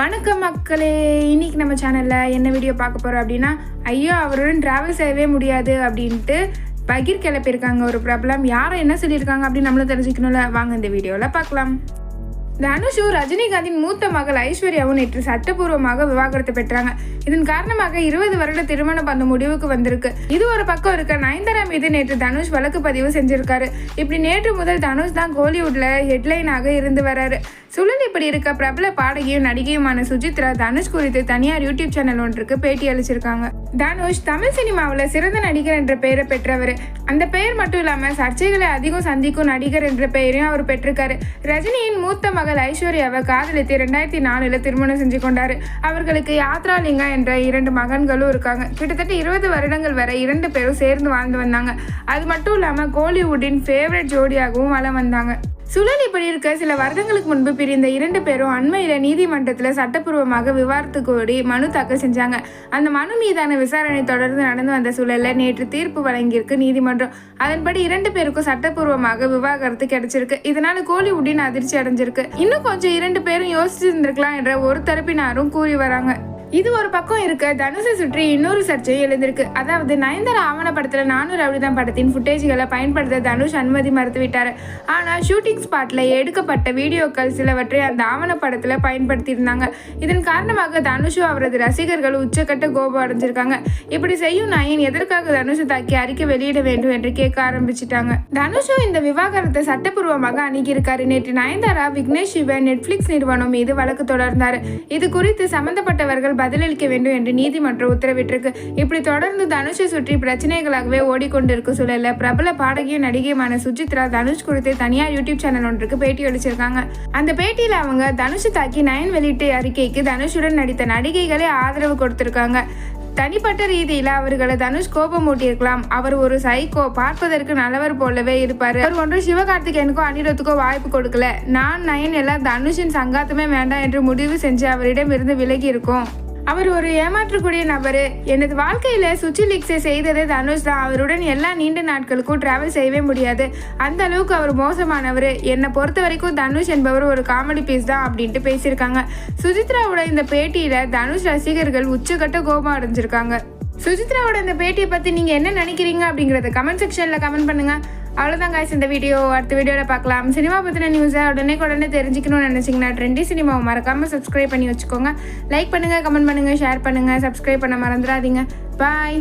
வணக்கம் மக்களே. இன்னைக்கு நம்ம சேனலில் என்ன வீடியோ பார்க்க போகிறோம் அப்படின்னா ஐயோ அவருடன் ட்ராவல் செய்யவே முடியாது அப்படின்ட்டு பகிர் கிளப்பியிருக்காங்க ஒரு ப்ராப்ளம் யாரை என்ன சொல்லியிருக்காங்க அப்படின்னு நம்மளும் தெரிஞ்சுக்கணும்ல. வாங்க இந்த வீடியோவில் பார்க்கலாம். தனுஷும் ரஜினிகாந்தின் மூத்த மகள் ஐஸ்வர்யாவும் நேற்று சட்டப்பூர்வமாக விவாகரத்து பெற்றாங்க. இதன் காரணமாக இருபது வருட திருமண பந்த முடிவுக்கு வந்திருக்கு. இது ஒரு பக்கம் இருக்க நயன்தாரா மீது நேற்று தனுஷ் வழக்கு பதிவு செஞ்சிருக்காரு. இப்படி நேற்று முதல் தனுஷ் தான் கோலிவுட்ல ஹெட்லைனாக இருந்து வராரு. சுழல் இப்படி இருக்க பிரபல பாடகியும் நடிகையுமான சுஜித்ரா தனுஷ் குறித்து தனியார் யூடியூப் சேனல் ஒன்றுக்கு பேட்டி அளிச்சிருக்காங்க. தனுஷ் தமிழ் சினிமாவில் சிறந்த நடிகர் என்ற பெயரை பெற்றவர். அந்த பெயர் மட்டும் இல்லாமல் சர்ச்சைகளை அதிகம் சந்திக்கும் நடிகர் என்ற பெயரையும் அவர் பெற்றிருக்காரு. ரஜினியின் மூத்த மகள் ஐஸ்வர்யாவை காதலித்து ரெண்டாயிரத்தி நாலுல திருமணம் செஞ்சு கொண்டாரு. அவர்களுக்கு யாத்ராலிங்கா என்ற இரண்டு மகன்களும் இருக்காங்க. கிட்டத்தட்ட இருபது வருடங்கள் வரை இரண்டு பேரும் சேர்ந்து வாழ்ந்து வந்தாங்க. அது மட்டும் இல்லாமல் கோலிவுட்டின் ஃபேவரட் ஜோடியாகவும் வளம் வந்தாங்க. சுழல் இப்படி இருக்க சில வருடங்களுக்கு முன்பு பிரிந்த இரண்டு பேரும் அண்மையில் நீதிமன்றத்தில் சட்டப்பூர்வமாக விவாதத்து கோரி மனு தாக்கல் செஞ்சாங்க. அந்த மனு மீதான விசாரணை தொடர்ந்து நடந்து வந்த சூழலில் நேற்று தீர்ப்பு வழங்கியிருக்கு நீதிமன்றம். அதன்படி இரண்டு பேருக்கும் சட்டப்பூர்வமாக விவாகரத்து கிடைச்சிருக்கு. இதனால கோலிவுட்டின் அதிர்ச்சி அடைஞ்சிருக்கு. இன்னும் கொஞ்சம் இரண்டு பேரும் யோசிச்சிருந்திருக்கலாம் என்ற ஒரு தரப்பினாரும் கூறி வராங்க. இது ஒரு பக்கம் இருக்க. தனுஷை சுற்றி இன்னொரு சர்ச்சையும் எழுந்திருக்கு. அதாவது நயன்தாரா ஆவணப்படத்துல நானூறு அவிதம் படத்தின் ஃபுட்டேஜ்களை பயன்படுத்த தனுஷ் அனுமதி மறுத்துவிட்டாரு. ஆனால் ஷூட்டிங் ஸ்பாட்ல எடுக்கப்பட்ட வீடியோக்கள் சிலவற்றை அந்த ஆவணப்படத்துல பயன்படுத்தியிருந்தாங்க. இதன் காரணமாக தனுஷும் அவரது ரசிகர்கள் உச்சக்கட்ட கோபம் அடைஞ்சிருக்காங்க. இப்படி செய்யும் நயன் எதற்காக தனுஷை தாக்கி அறிக்கை வெளியிட வேண்டும் என்று கேட்க ஆரம்பிச்சிட்டாங்க. தனுஷும் இந்த விவாகரத்தை சட்டப்பூர்வமாக அணுகியிருக்காரு. நேற்று நயன்தாரா விக்னேஷ் சிவன் நெட்ஃபிளிக்ஸ் நிறுவனம் மீது வழக்கு தொடர்ந்தார். இது குறித்து சம்பந்தப்பட்டவர்கள் பதிலளிக்க வேண்டும் என்று நீதிமன்றம் உத்தரவிட்டிருக்கு. இப்படி தொடர்ந்து தனுஷை சுற்றி பிரச்சனைகளாகவே ஓடிக்கொண்டிருக்கும் சூழல்ல பிரபல பாடகியும் நடிகையுமான சுஜித்ரா தனுஷ் குறித்து தனியார் யூடியூப் சேனல் ஒன்றுக்கு பேட்டி அளிச்சிருக்காங்க. அந்த பேட்டியில் அவங்க தனுஷை தாக்கி நயன் வெளியிட்ட அறிக்கைக்கு தனுஷுடன் நடித்த நடிகைகளே ஆதரவு கொடுத்திருக்காங்க. தனிப்பட்ட ரீதியில் அவர்களை தனுஷ் கோபம் மூட்டியிருக்கலாம் அவர் ஒரு சைக்கோ பார்ப்பதற்கு நல்லவர் போலவே இருப்பார். அவர் ஒன்று சிவகார்த்திகேயனுக்கோ அனிருத்துக்கோ வாய்ப்பு கொடுக்கல. நான் நயன் எல்லாம் தனுஷின் சங்காத்தமே வேண்டாம் என்று முடிவு செஞ்சு அவரிடம் இருந்து விலகி இருக்கோம். அவர் ஒரு ஏமாற்றக்கூடிய நபர். எனது வாழ்க்கையில சுச்சி லீக்ஸை செய்தது தனுஷ் தான். அவருடன் எல்லா நீண்ட நாட்களுக்கும் டிராவல் செய்யவே முடியாது. அந்த அளவுக்கு அவர் மோசமானவர். என்னை பொறுத்த வரைக்கும் தனுஷ் என்பவர் ஒரு காமெடி பீஸ் தான் அப்படின்ட்டு பேசியிருக்காங்க. சுஜித்ராவோட இந்த பேட்டியில தனுஷ் ரசிகர்கள் உச்சக்கட்ட கோபம் அடைஞ்சிருக்காங்க. சுஜித்ராவோட இந்த பேட்டியை பற்றி நீங்கள் என்ன நினைக்கிறீங்க அப்படிங்கிறத கமெண்ட் செக்ஷனில் கமெண்ட் பண்ணுங்கள் அவ்வளோதான் காய்ஸ் இந்த வீடியோ அடுத்த வீடியோவில் பார்க்கலாம். சினிமா பற்றின நியூஸை உடனே உடனே தெரிஞ்சுக்கணும்னு நினச்சிங்கன்னா ட்ரெண்டி சினிமாவை மறக்காமல் சப்ஸ்கிரைப் பண்ணி வச்சுக்கோங்க. லைக் பண்ணுங்கள் கமெண்ட் பண்ணுங்கள் ஷேர் பண்ணுங்கள் சப்ஸ்கிரைப் பண்ண மறந்துடாதீங்க. பாய்